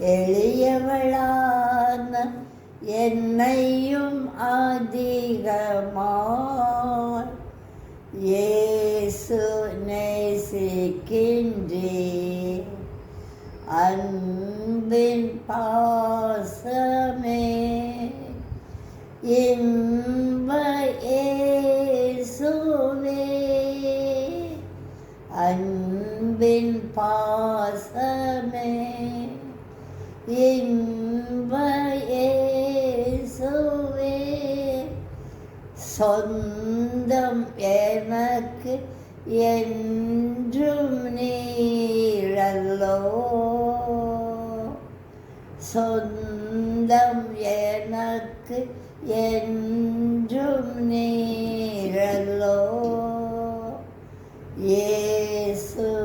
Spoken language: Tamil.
எளியவளான என்னையும் அதிகமாய். ஏசு நேசிக்கின்றே அன்பின் பாசமே. இன்ப ஏசுவே. அன்பின் பாசமே. இன்பேசுவே சொந்தம் எனக்கு என்றும் நீழல்லோ. சொந்தம் எனக்கு என்றும் நீழல்லோ. ஏசு